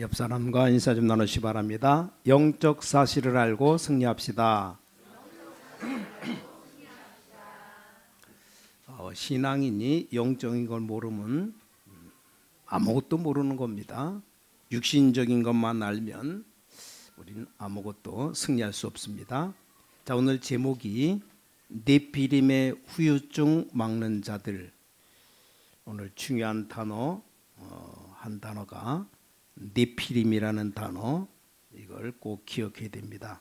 옆 사람과 인사 좀 나누시 바랍니다. 영적 사실을 알고 승리합시다. 어, 신앙인이 영적인 걸 모르면 음, 아무것도 모르는 겁니다. 육신적인 것만 알면 우리는 아무것도 승리할 수 없습니다. 자 오늘 제목이 네피림의 후유증 막는 자들 오늘 중요한 단어 어, 한 단어가 네피림이라는 단어 이걸 꼭 기억해야 됩니다.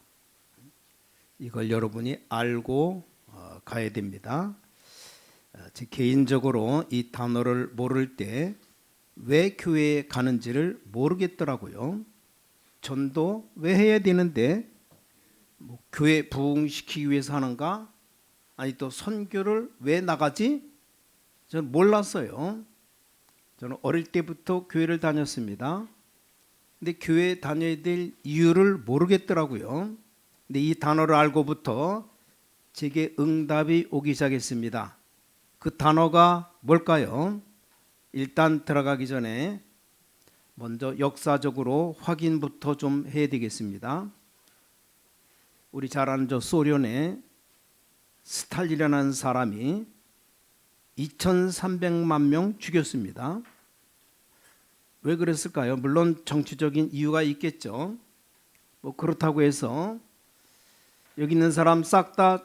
이걸 여러분이 알고 어, 가야 됩니다. 어, 제 개인적으로 이 단어를 모를 때 왜 교회에 가는지를 모르겠더라고요. 전도 왜 해야 되는데 뭐 교회 부흥시키기 위해서 하는가? 아니 또 선교를 왜 나가지? 저는 몰랐어요. 저는 어릴 때부터 교회를 다녔습니다. 근데 교회 다녀야 될 이유를 모르겠더라고요. 근데 이 단어를 알고부터 제게 응답이 오기 시작했습니다. 그 단어가 뭘까요? 일단 들어가기 전에 먼저 역사적으로 확인부터 좀 해야 되겠습니다. 우리 잘 아는 저 소련의 스탈린이라는 사람이 2,300만 명 죽였습니다. 왜 그랬을까요? 물론 정치적인 이유가 있겠죠. 뭐 그렇다고 해서 여기 있는 사람 싹다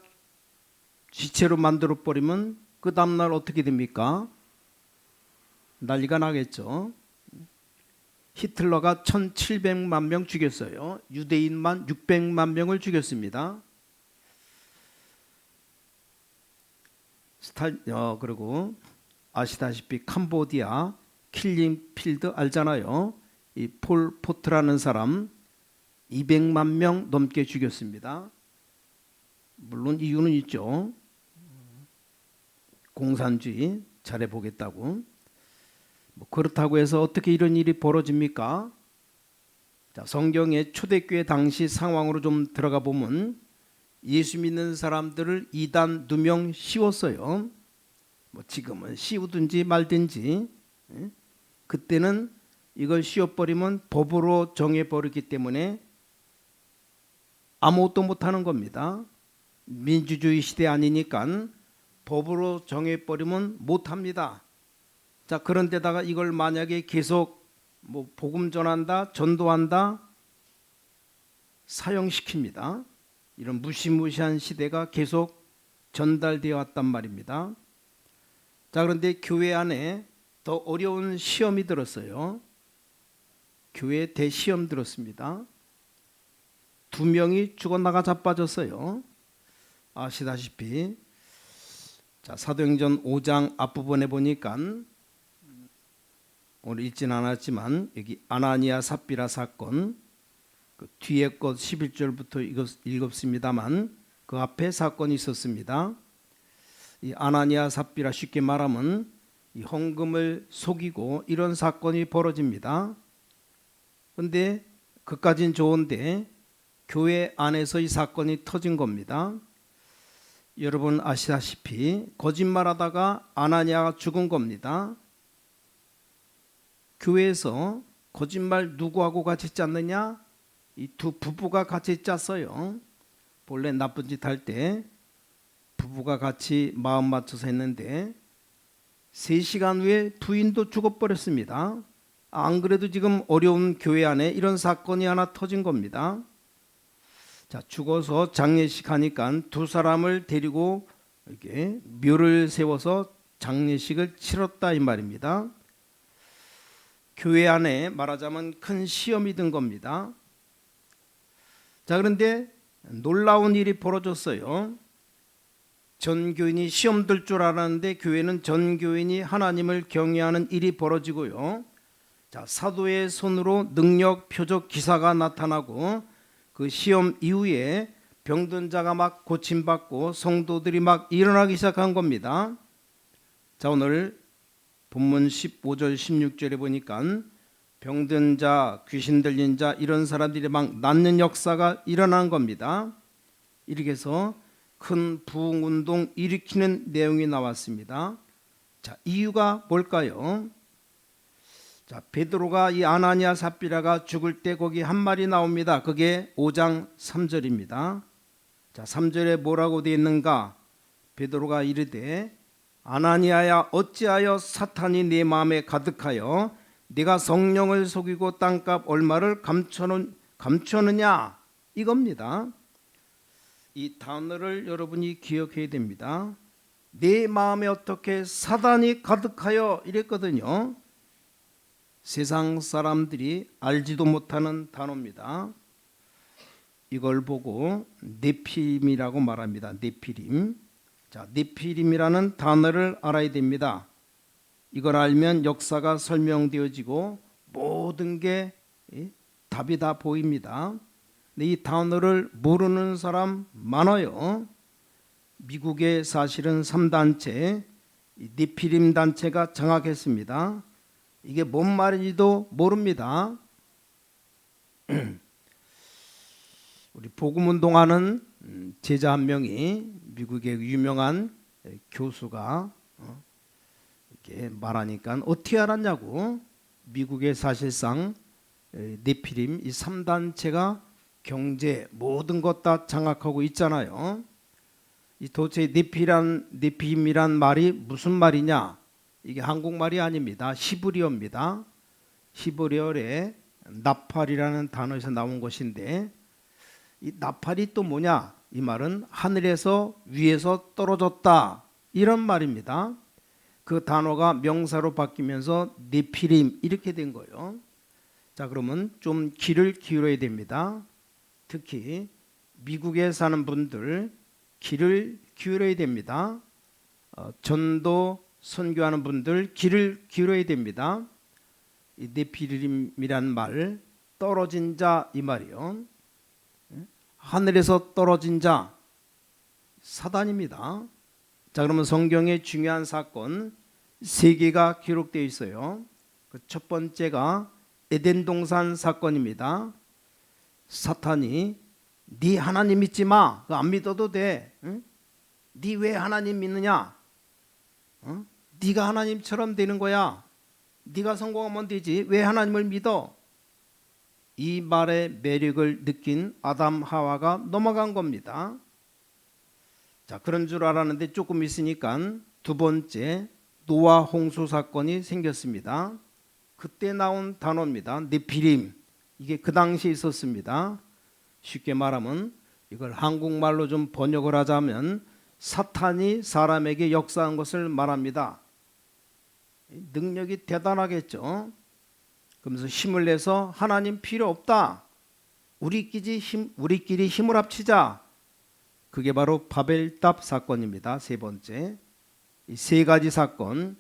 지체로 만들어 버리면 그 다음 날 어떻게 됩니까? 난리가 나겠죠. 히틀러가 1,700만 명 죽였어요. 유대인만 600만 명을 죽였습니다. 스탈 어 그리고 아시다시피 캄보디아 킬링 필드 알잖아요. 이 폴 포트라는 사람 200만 명 넘게 죽였습니다. 물론 이유는 있죠. 공산주의 잘해 보겠다고. 뭐 그렇다고 해서 어떻게 이런 일이 벌어집니까? 자, 성경의 초대교회 당시 상황으로 좀 들어가 보면 예수 믿는 사람들을 이단 누명 씌웠어요. 뭐 지금은 씌우든지 말든지 예? 그때는 이걸 씌워버리면 법으로 정해버리기 때문에 아무것도 못하는 겁니다. 민주주의 시대 아니니까 법으로 정해버리면 못합니다. 자 그런데다가 이걸 만약에 계속 뭐 복음 전한다, 전도한다, 사형시킵니다. 이런 무시무시한 시대가 계속 전달되어 왔단 말입니다. 자 그런데 교회 안에 더 어려운 시험이 들었어요. 교회 대시험 들었습니다. 두 명이 죽어나가 자빠졌어요. 아시다시피 자 사도행전 5장 앞부분에 보니까 오늘 읽진 않았지만 여기 아나니아 삽비라 사건 그 뒤에 것 11절부터 읽었 습니다만 그 앞에 사건이 있었습니다. 이 아나니아 삽비라 쉽게 말하면 이 헌금을 속이고 이런 사건이 벌어집니다. 근데 그까진 좋은데 교회 안에서 이 사건이 터진 겁니다. 여러분 아시다시피 거짓말하다가 아나니아가 죽은 겁니다. 교회에서 거짓말 누구하고 같이 짰느냐? 이 두 부부가 같이 짰어요. 본래 나쁜 짓 할 때 부부가 같이 마음 맞춰서 했는데 3시간 후에 부인도 죽어버렸습니다. 안 그래도 지금 어려운 교회 안에 이런 사건이 하나 터진 겁니다. 자, 죽어서 장례식 하니까 두 사람을 데리고 이렇게 묘를 세워서 장례식을 치렀다 이 말입니다. 교회 안에 말하자면 큰 시험이 든 겁니다. 자, 그런데 놀라운 일이 벌어졌어요. 전 교인이 시험 들 줄 알았는데 교회는 전 교인이 하나님을 경외하는 일이 벌어지고요. 자, 사도의 손으로 능력 표적 기사가 나타나고 그 시험 이후에 병든 자가 막 고침받고 성도들이 막 일어나기 시작한 겁니다. 자, 오늘 본문 15절 16절에 보니까 병든 자, 귀신 들린 자 이런 사람들이 막 낫는 역사가 일어난 겁니다. 이렇게 해서 큰 부흥 운동 일으키는 내용이 나왔습니다. 자, 이유가 뭘까요? 자, 베드로가 이 아나니아 삽비라가 죽을 때 거기 한 말이 나옵니다. 그게 5장 3절입니다. 자, 3절에 뭐라고 되어 있는가? 베드로가 이르되 아나니아야 어찌하여 사탄이 네 마음에 가득하여 네가 성령을 속이고 땅값 얼마를 감춰놓, 감춰느냐 이겁니다. 이 단어를 여러분이 기억해야 됩니다. 내 마음에 어떻게 사단이 가득하여 이랬거든요. 세상 사람들이 알지도 못하는 단어입니다. 이걸 보고 네피림이라고 말합니다. 네피림. 자, 네피림이라는 단어를 알아야 됩니다. 이걸 알면 역사가 설명되어지고 모든 게 예, 답이 다 보입니다. 이 단어를 모르는 사람 많아요. 미국에 사실은 3단체 네피림 단체가 장악했습니다. 이게 뭔 말인지도 모릅니다. 우리 복음 운동하는 음, 제자 한 명이 미국의 유명한 교수가 어, 이렇게 말하니까 어떻게 알았냐고 미국의 사실상 에, 네피림 이 3단체가 경제 모든 것 다 장악하고 있잖아요. 이 도대체 네피란 네피임이란 말이 무슨 말이냐? 이게 한국말이 아닙니다. 히브리어입니다. 히브리어에 나팔이라는 단어에서 나온 것인데 이 나팔이 또 뭐냐? 이 말은 하늘에서 위에서 떨어졌다 이런 말입니다. 그 단어가 명사로 바뀌면서 네피림 이렇게 된 거예요. 자 그러면 좀 귀를 기울여야 됩니다. 특히 미국에 사는 분들 귀를 기울여야 됩니다. 어, 전도 선교하는 분들 귀를 기울여야 됩니다. 이 네피림이란 말 떨어진 자 이 말이요. 하늘에서 떨어진 자 사단입니다. 자 그러면 성경의 중요한 사건 세 개가 기록되어 있어요. 그 첫 번째가 에덴 동산 사건입니다. 사탄이 네 하나님 믿지 마. 안 믿어도 돼. 응? 네왜 하나님 믿느냐? 어? 네가 하나님처럼 되는 거야. 네가 성공하면 되지. 왜 하나님을 믿어? 이 말의 매력을 느낀 아담 하와가 넘어간 겁니다. 자, 그런 줄 알았는데 조금 있으니까 두 번째 노아 홍수 사건이 생겼습니다. 그때 나온 단어입니다. 네피림. 이게 그 당시에 있었습니다. 쉽게 말하면 이걸 한국말로 좀 번역을 하자면 사탄이 사람에게 역사한 것을 말합니다. 능력이 대단하겠죠. 그러면서 힘을 내서 하나님 필요 없다. 우리끼리 힘 우리끼리 힘을 합치자. 그게 바로 바벨탑 사건입니다. 세 번째. 이 세 가지 사건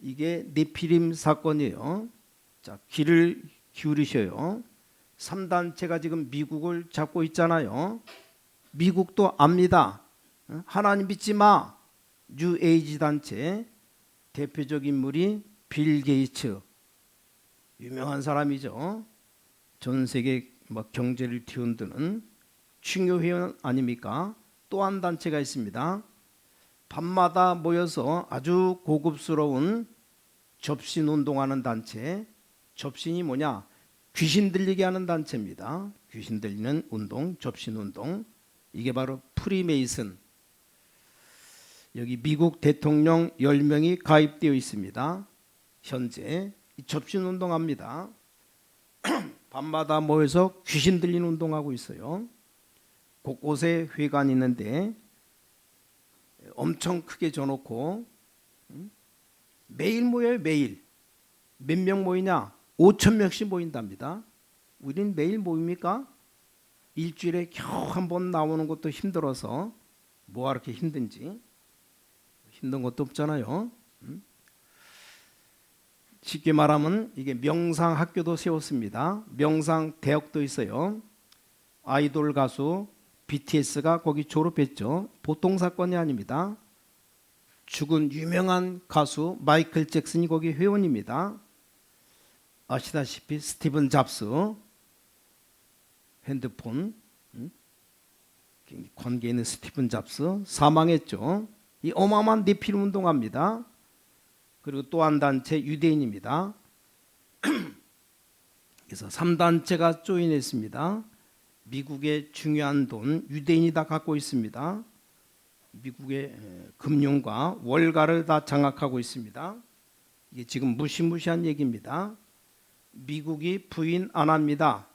이게 네피림 사건이에요. 자, 귀를 기울이셔요. 3단체가 지금 미국을 잡고 있잖아요. 미국도 압니다. 어? 하나님 믿지 마. 뉴 에이지 단체 대표적 인물이 빌 게이츠 유명한 사람이죠. 전 세계 뭐 경제를 뒤흔드는 중요 회원 아닙니까? 또 한 단체가 있습니다. 밤마다 모여서 아주 고급스러운 접신 운동하는 단체. 접신이 뭐냐? 귀신 들리게 하는 단체입니다. 귀신 들리는 운동, 접신 운동. 이게 바로 프리메이슨. 여기 미국 대통령 10명이 가입되어 있습니다. 현재 접신 운동합니다. 밤마다 모여서 귀신 들리는 운동하고 있어요. 곳곳에 회관이 있는데 엄청 크게 줘놓고 매일 모여요 매일 몇 명 모이냐 5천 명씩 모인답니다. 우린 매일 모입니까? 일주일에 겨우 한 번 나오는 것도 힘들어서 뭐가 그렇게 힘든지 힘든 것도 없잖아요. 음? 쉽게 말하면 이게 명상 학교도 세웠습니다. 명상 대학도 있어요. 아이돌 가수 BTS가 거기 졸업했죠. 보통 사건이 아닙니다. 죽은 유명한 가수 마이클 잭슨이 거기 회원입니다. 아시다시피 스티븐 잡스 핸드폰 음? 관계 있는 스티븐 잡스 사망했죠. 이 어마어마한 네필 운동합니다. 그리고 또 한 단체 유대인입니다. 그래서 3단체가 조인했습니다. 미국의 중요한 돈 유대인이 다 갖고 있습니다. 미국의 에, 금융과 월가를 다 장악하고 있습니다. 이게 지금 무시무시한 얘기입니다. 미국이 부인 안 합니다.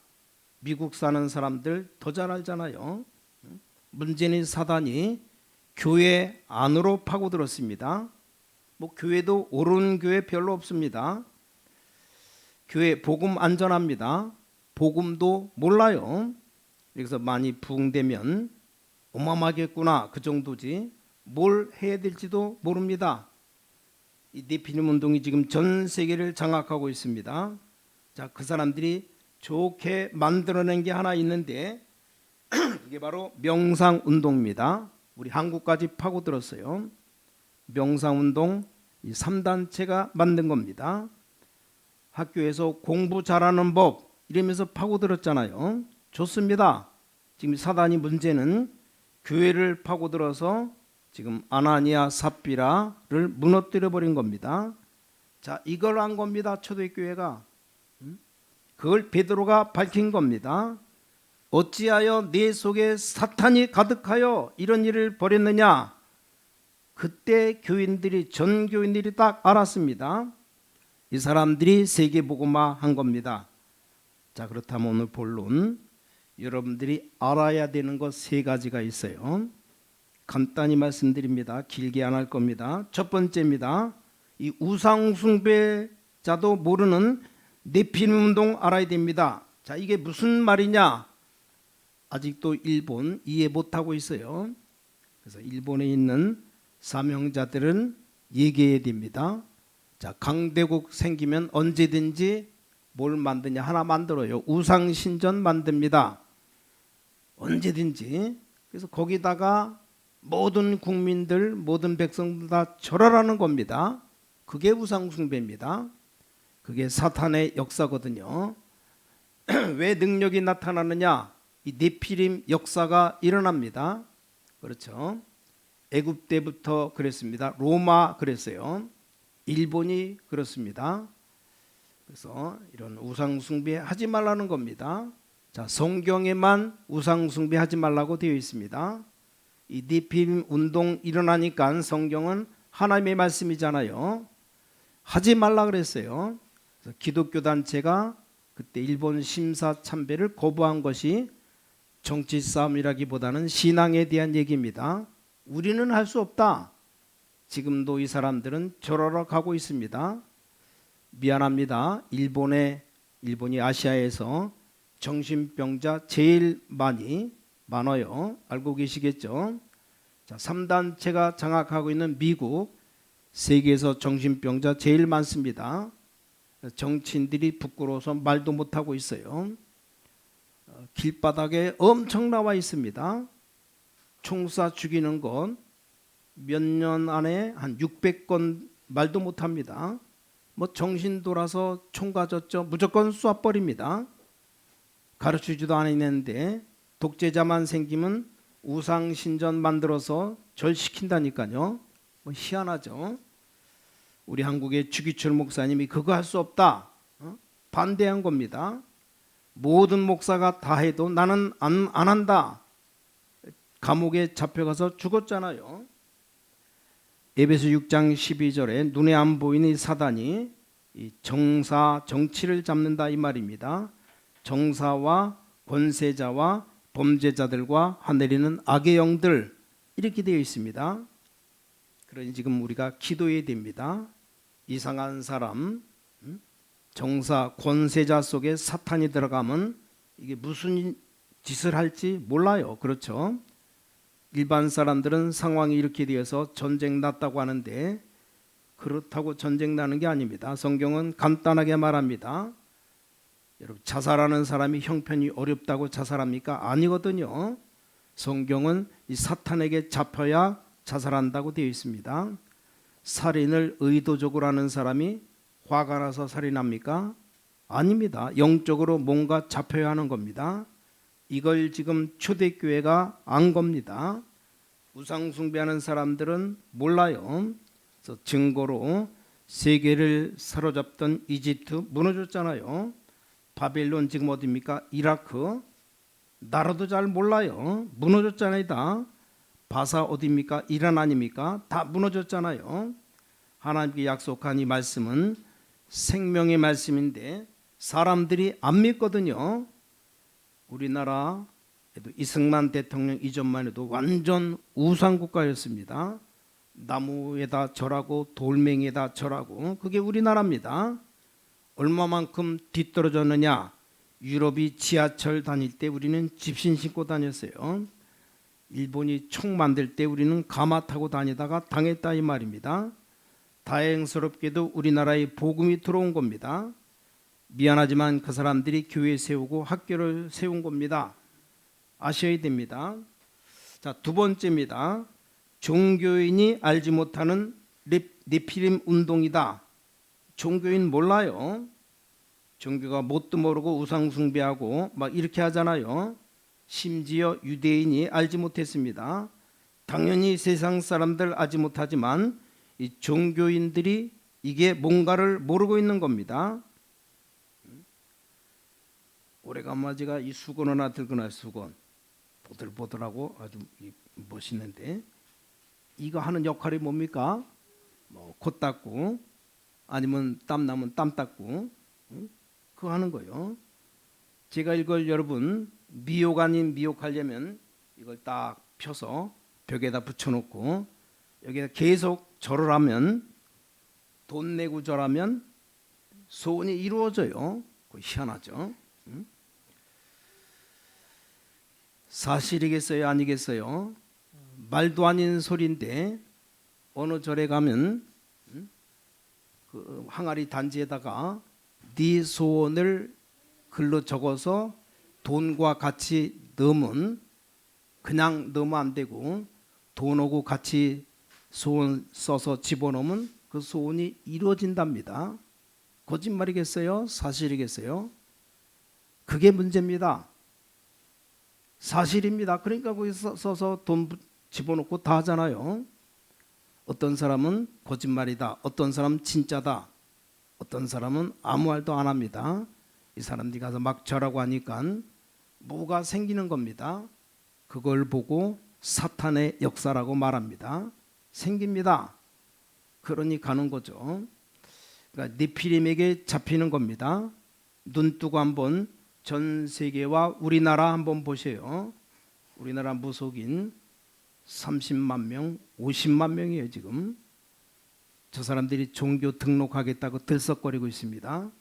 미국 사는 사람들 더 잘 알잖아요. 문재인 사단이 교회 안으로 파고들었습니다. 뭐 교회도 옳은 교회 별로 없습니다. 교회 복음 안전합니다. 복음도 몰라요. 그래서 많이 부흥되면 어마어마하겠구나 그 정도지 뭘 해야 될지도 모릅니다. 이 네피림 운동이 지금 전 세계를 장악하고 있습니다. 자, 그 사람들이 좋게 만들어낸 게 하나 있는데 이게 바로 명상 운동입니다. 우리 한국까지 파고들었어요. 명상 운동 이 3단체가 만든 겁니다. 학교에서 공부 잘하는 법 이러면서 파고들었잖아요. 좋습니다. 지금 사단이 문제는 교회를 파고들어서 지금 아나니아 삽비라를 무너뜨려 버린 겁니다. 자, 이걸 한 겁니다. 초대교회가. 음? 그걸 베드로가 밝힌 겁니다. 어찌하여 내 속에 사탄이 가득하여 이런 일을 벌였느냐? 그때 교인들이 전 교인들이 딱 알았습니다. 이 사람들이 세계 복음화 한 겁니다. 자, 그렇다면 오늘 본론 여러분들이 알아야 되는 것 세 가지가 있어요. 간단히 말씀드립니다. 길게 안 할 겁니다. 첫 번째입니다. 이 우상 숭배자도 모르는 네피림 운동 알아야 됩니다. 자, 이게 무슨 말이냐? 아직도 일본 이해 못 하고 있어요. 그래서 일본에 있는 사명자들은 얘기해야 됩니다. 자, 강대국 생기면 언제든지 뭘 만드냐 하나 만들어요. 우상 신전 만듭니다. 언제든지. 그래서 거기다가 모든 국민들, 모든 백성들 다 절하라는 겁니다. 그게 우상 숭배입니다. 그게 사탄의 역사거든요. 왜 능력이 나타나느냐? 이 네피림 역사가 일어납니다. 그렇죠? 애굽 때부터 그랬습니다. 로마 그랬어요. 일본이 그렇습니다. 그래서 이런 우상 숭배 하지 말라는 겁니다. 자, 성경에만 우상 숭배 하지 말라고 되어 있습니다. 이 니핌 운동 일어나니까 성경은 하나님의 말씀이잖아요. 하지 말라 그랬어요. 기독교 단체가 그때 일본 심사 참배를 거부한 것이 정치 싸움이라기보다는 신앙에 대한 얘기입니다. 우리는 할 수 없다. 지금도 이 사람들은 저러러 가고 있습니다. 미안합니다. 일본에 일본이 아시아에서 정신병자 제일 많이 많아요. 알고 계시겠죠? 자, 3단체가 장악하고 있는 미국 세계에서 정신병자 제일 많습니다. 정치인들이 부끄러워서 말도 못 하고 있어요. 어, 길바닥에 엄청 나와 있습니다. 총쏴 죽이는 건 몇 년 안에 한 600건 말도 못 합니다. 뭐 정신 돌아서 총 가졌죠. 무조건 쏴버립니다. 가르치지도 않았는데 독재자만 생기면 우상 신전 만들어서 절 시킨다니까요. 뭐 희한하죠. 우리 한국의 주기철 목사님이 그거 할 수 없다 어? 반대한 겁니다. 모든 목사가 다 해도 나는 안, 안 한다. 감옥에 잡혀가서 죽었잖아요. 에베소 6장 12절에 눈에 안 보이는 이 사단이 이 정사 정치를 잡는다 이 말입니다. 정사와 권세자와 범죄자들과 화내리는 악의 영들 이렇게 되어 있습니다. 그러니 지금 우리가 기도해야 됩니다. 이상한 사람, 음? 정사 권세자 속에 사탄이 들어가면 이게 무슨 짓을 할지 몰라요. 그렇죠? 일반 사람들은 상황이 이렇게 되어서 전쟁 났다고 하는데 그렇다고 전쟁 나는 게 아닙니다. 성경은 간단하게 말합니다. 여러분 자살하는 사람이 형편이 어렵다고 자살합니까? 아니거든요. 성경은 이 사탄에게 잡혀야 자살한다고 되어 있습니다. 살인을 의도적으로 하는 사람이 화가 나서 살인합니까? 아닙니다. 영적으로 뭔가 잡혀야 하는 겁니다. 이걸 지금 초대교회가 안 겁니다. 우상 숭배하는 사람들은 몰라요. 그래서 증거로 세계를 사로잡던 이집트 무너졌잖아요. 바벨론 지금 어디입니까? 이라크 나라도 잘 몰라요. 무너졌잖아요. 다 바사 어디입니까? 이란 아닙니까? 다 무너졌잖아요. 하나님께 약속한 이 말씀은 생명의 말씀인데 사람들이 안 믿거든요. 우리나라에도 이승만 대통령 이전만 해도 완전 우상 국가였습니다. 나무에다 절하고 돌멩이에다 절하고 그게 우리나라입니다. 얼마만큼 뒤떨어졌느냐? 유럽이 지하철 다닐 때 우리는 집신 신고 다녔어요. 일본이 총 만들 때 우리는 가마 타고 다니다가 당했다 이 말입니다. 다행스럽게도 우리나라에 복음이 들어온 겁니다. 미안하지만 그 사람들이 교회 세우고 학교를 세운 겁니다. 아셔야 됩니다. 자, 두 번째입니다. 종교인이 알지 못하는 네- 네피림 운동이다. 종교인 몰라요. 종교가 뭣도 모르고 우상 숭배하고 막 이렇게 하잖아요. 심지어 유대인이 알지 못했습니다. 당연히 세상 사람들 알지 못하지만 이 종교인들이 이게 뭔가를 모르고 있는 겁니다. 오래간만지가 이 수건 하나 들거나 수건 보들보들하고 아주 이 멋있는데 이거 하는 역할이 뭡니까? 뭐코 닦고 아니면 땀 나면 땀 닦고 응? 그거 하는 거요. 제가 이걸 여러분 미혹 아닌 미혹하려면 이걸 딱 펴서 벽에다 붙여놓고 여기다 계속 절을 하면 돈 내고 절하면 소원이 이루어져요. 그거 희한하죠. 응? 사실이겠어요, 아니겠어요? 말도 아닌 소리인데 어느 절에 가면 응? 그 항아리 단지에다가 네 소원을 글로 적어서 돈과 같이 넣으면 그냥 넣으면 안 되고 돈하고 같이 소원 써서 집어넣으면 그 소원이 이루어진답니다. 거짓말이겠어요? 사실이겠어요? 그게 문제입니다. 사실입니다. 그러니까 거기 써- 써서 돈 부- 집어넣고 다 하잖아요. 어떤 사람은 거짓말이다. 어떤 사람은 진짜다. 어떤 사람은 아무 말도 안 합니다. 이 사람들이 가서 막 절하고 하니까 뭐가 생기는 겁니다. 그걸 보고 사탄의 역사라고 말합니다. 생깁니다. 그러니 가는 거죠. 그러니까 니피림에게 잡히는 겁니다. 눈 뜨고 한번 전 세계와 우리나라 한번 보세요. 우리나라 무속인 30만 명, 50만 명이에요 지금. 저 사람들이 종교 등록하겠다고 들썩거리고 있습니다.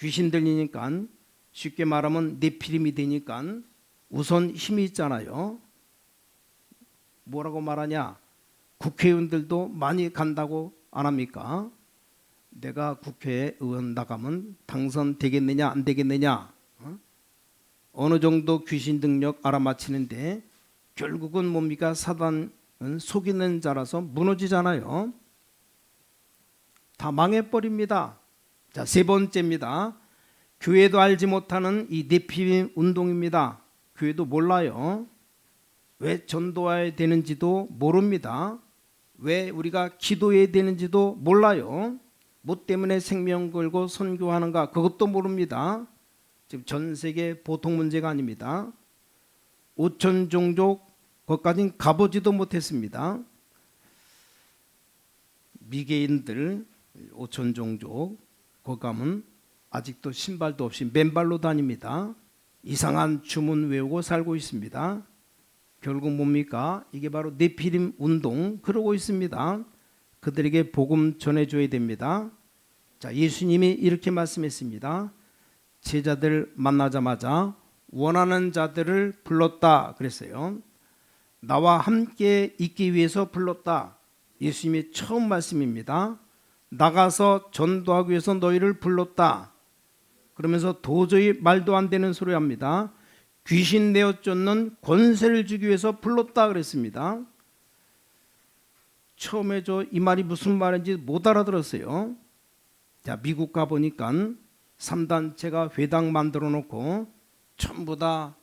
귀신 들리니까 쉽게 말하면 네피림이 되니까 우선 힘이 있잖아요. 뭐라고 말하냐? 국회의원들도 많이 간다고 안 합니까? 내가 국회에 의원 나가면 당선되겠느냐 안 되겠느냐 어? 어느 정도 귀신 능력 알아맞히는데 결국은 뭡니까 사단은 속이는 자라서 무너지잖아요. 다 망해버립니다. 자, 세 번째입니다. 교회도 알지 못하는 이 네피림 운동입니다. 교회도 몰라요. 왜 전도해야 되는지도 모릅니다. 왜 우리가 기도해야 되는지도 몰라요. 뭐 때문에 생명 걸고 선교하는가 그것도 모릅니다. 지금 전 세계 보통 문제가 아닙니다. 5천 종족 거기까지 가보지도 못했습니다. 미개인들 5천 종족 가면 아직도 신발도 없이 맨발로 다닙니다. 이상한 주문 외우고 살고 있습니다. 결국 뭡니까? 이게 바로 네피림 운동 그러고 있습니다. 그들에게 복음 전해줘야 됩니다. 자, 예수님이 이렇게 말씀했습니다. 제자들 만나자마자 원하는 자들을 불렀다 그랬어요. 나와 함께 있기 위해서 불렀다. 예수님이 처음 말씀입니다. 나가서 전도하기 위해서 너희를 불렀다. 그러면서 도저히 말도 안 되는 소리 합니다. 귀신 내어 쫓는 권세를 주기 위해서 불렀다 그랬습니다. 처음에 저 이 말이 무슨 말인지 못 알아들었어요. 자, 미국 가 보니까 3단체가 회당 만들어 놓고 전부 다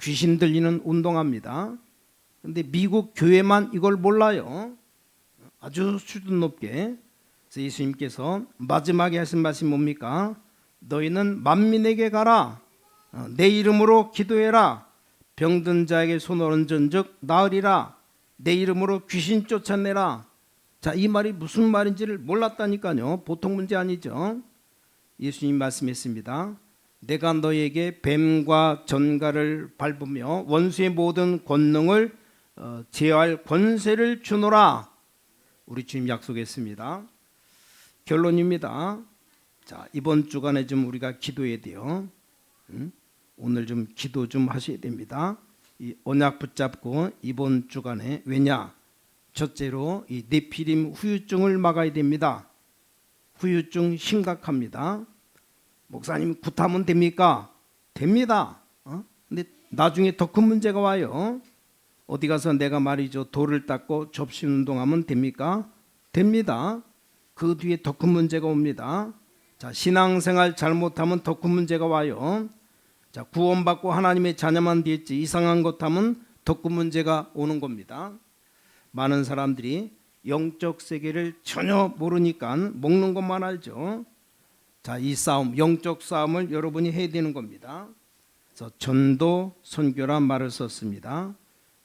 귀신 들리는 운동합니다. 근데 미국 교회만 이걸 몰라요. 아주 수준 높게 그래서 예수님께서 마지막에 하신 말씀이 뭡니까? 너희는 만민에게 가라. 어, 내 이름으로 기도해라. 병든 자에게 손을 얹은즉 나으리라. 내 이름으로 귀신 쫓아내라. 자, 이 말이 무슨 말인지를 몰랐다니까요. 보통 문제 아니죠. 예수님 말씀했습니다. 내가 너에게 뱀과 전갈을 밟으며 원수의 모든 권능을 어, 제어할 권세를 주노라. 우리 주님 약속했습니다. 결론입니다. 자 이번 주간에 좀 우리가 기도해야 돼요. 응? 오늘 좀 기도 좀 하셔야 됩니다. 이 언약 붙잡고 이번 주간에 왜냐? 첫째로 이 네피림 후유증을 막아야 됩니다. 후유증 심각합니다. 목사님 굿하면 됩니까? 됩니다. 어? 근데 나중에 더 큰 문제가 와요. 어디 가서 내가 말이죠 돌을 닦고 접시 운동하면 됩니까? 됩니다. 그 뒤에 더 큰 문제가 옵니다. 자 신앙생활 잘못하면 더 큰 문제가 와요. 자 구원받고 하나님의 자녀만 됐지 이상한 것 하면 더 큰 문제가 오는 겁니다. 많은 사람들이 영적 세계를 전혀 모르니까 먹는 것만 알죠. 자, 이 싸움, 영적 싸움을 여러분이 해야 되는 겁니다. 그래서 전도 선교란 말을 썼습니다.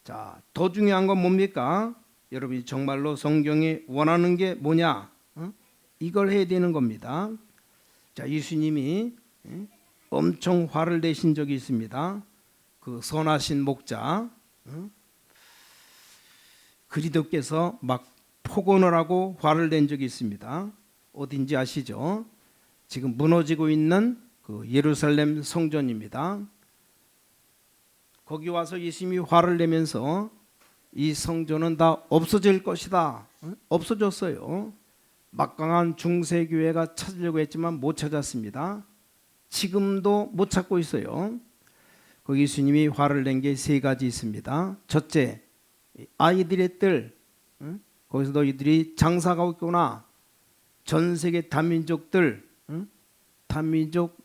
자, 더 중요한 건 뭡니까? 여러분이 정말로 성경이 원하는 게 뭐냐? 어? 이걸 해야 되는 겁니다. 자, 예수님이 예? 엄청 화를 내신 적이 있습니다. 그 선하신 목자 어? 그리도께서 막 폭언을 하고 화를 낸 적이 있습니다. 어딘지 아시죠? 지금 무너지고 있는 그 예루살렘 성전입니다. 거기 와서 예수님이 화를 내면서 이 성전은 다 없어질 것이다. 어? 없어졌어요. 막강한 중세 교회가 찾으려고 했지만 못 찾았습니다. 지금도 못 찾고 있어요. 거기 예수님이 화를 낸 게 세 가지 있습니다. 첫째, 아이들의 뜰. 응? 거기서 너희들이 장사가고 있구나. 전 세계 다민족들, 응? 다민족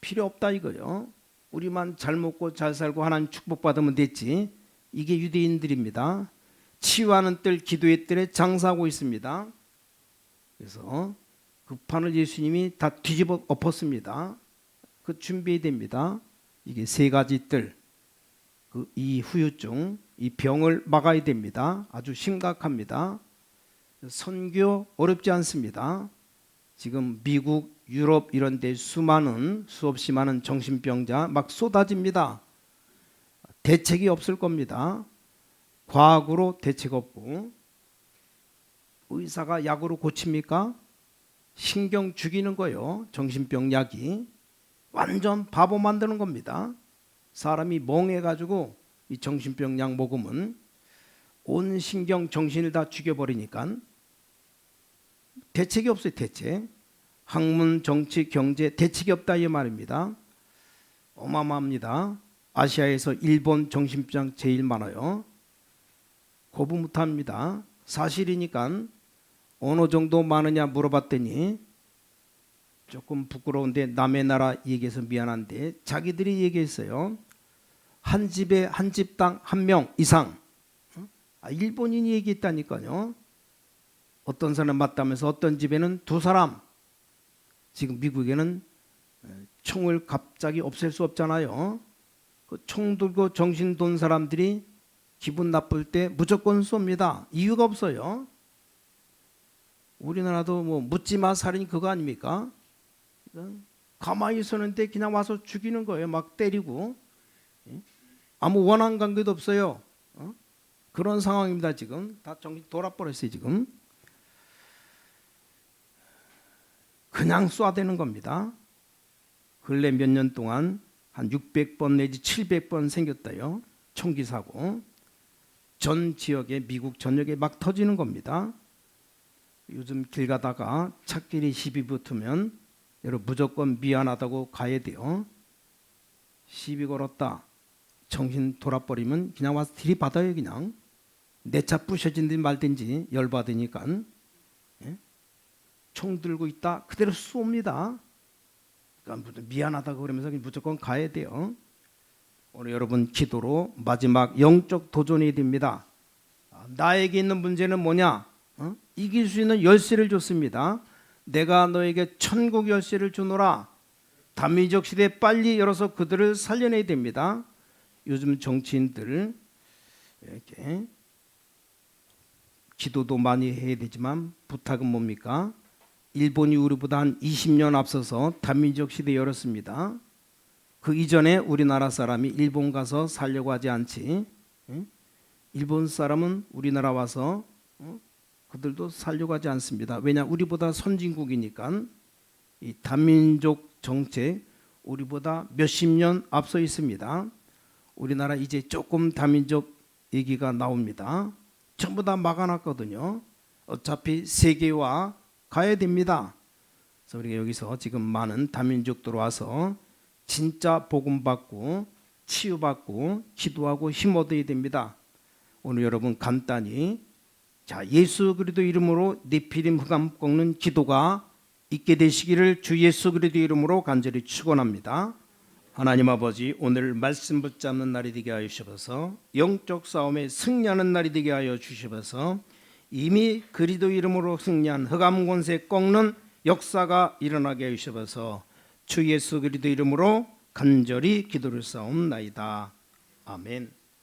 필요 없다 이거요. 우리만 잘 먹고 잘 살고 하나님 축복받으면 됐지. 이게 유대인들입니다. 치유하는 뜰, 기도의 뜰에 장사하고 있습니다. 그래서 그 판을 예수님이 다 뒤집어 엎었습니다. 그 준비해야 됩니다. 이게 세 가지 뜰. 그 이 후유증, 이 병을 막아야 됩니다. 아주 심각합니다. 선교 어렵지 않습니다. 지금 미국, 유럽 이런 데 수많은 수없이 많은 정신병자 막 쏟아집니다. 대책이 없을 겁니다. 과학으로 대책 없고 의사가 약으로 고칩니까? 신경 죽이는 거요. 정신병 약이 완전 바보 만드는 겁니다. 사람이 멍해 가지고 이 정신병 약 먹으면 온 신경 정신을 다 죽여버리니까 대책이 없어요. 대책. 학문, 정치, 경제 대책이 없다 이 말입니다. 어마어마합니다. 아시아에서 일본 정신병 제일 많아요. 거부 못합니다. 사실이니까 어느 정도 많으냐 물어봤더니 조금 부끄러운데 남의 나라 얘기해서 미안한데 자기들이 얘기했어요. 한 집에 한 집당 한 명 이상. 아, 일본인이 얘기했다니까요. 어떤 사람 맞다면서 어떤 집에는 두 사람. 지금 미국에는 총을 갑자기 없앨 수 없잖아요. 그 총 들고 정신 돈 사람들이 기분 나쁠 때 무조건 쏩니다. 이유가 없어요. 우리나라도 뭐 묻지마 살인 그거 아닙니까? 가만히 있었는데 그냥 와서 죽이는 거예요. 막 때리고 아무 원한 관계도 없어요. 어? 그런 상황입니다. 지금 다 정신 돌아버렸어요. 지금 그냥 쏴대는 겁니다. 근래 몇 년 동안 한 600번 내지 700번 생겼다요. 총기 사고 전 지역에 미국 전역에 막 터지는 겁니다. 요즘 길 가다가 차길이 시비 붙으면 여러분 무조건 미안하다고 가야 돼요. 시비 걸었다. 정신 돌아버리면 그냥 와서 들이받아요 그냥. 내 차 부셔진지 말든지 열받으니까. 예? 총 들고 있다 그대로 쏩니다. 그러니까 미안하다고 그러면서 무조건 가야 돼요. 오늘 여러분 기도로 마지막 영적 도전이 됩니다. 아, 나에게 있는 문제는 뭐냐? 어? 이길 수 있는 열쇠를 줬습니다. 내가 너에게 천국 열쇠를 주노라. 다민족 시대 빨리 열어서 그들을 살려내야 됩니다. 요즘 정치인들 이렇게 기도도 많이 해야 되지만 부탁은 뭡니까? 일본이 우리보다 한 20년 앞서서 다민족 시대 열었습니다. 그 이전에 우리나라 사람이 일본 가서 살려고 하지 않지. 응? 일본 사람은 우리나라 와서 어? 그들도 살려고 하지 않습니다. 왜냐 우리보다 선진국이니까 이 다민족 정책 우리보다 몇십 년 앞서 있습니다. 우리나라 이제 조금 다민족 얘기가 나옵니다. 전부 다 막아놨거든요. 어차피 세계화 가야 됩니다. 그래서 우리가 여기서 지금 많은 다민족들 와서 진짜 복음 받고 치유받고 기도하고 힘 얻어야 됩니다. 오늘 여러분 간단히 자 예수 그리스도 이름으로 네피림 흑암 꺾는 기도가 있게 되시기를 주 예수 그리스도 이름으로 간절히 축원합니다. 하나님 아버지 오늘 말씀 붙잡는 날이 되게 하여 주셔서 영적 싸움에 승리하는 날이 되게 하여 주셔서 이미 그리스도 이름으로 승리한 흑암 권세 꺾는 역사가 일어나게 하여 주셔서 주 예수 그리스도 이름으로 간절히 기도를 싸움나이다. 아멘.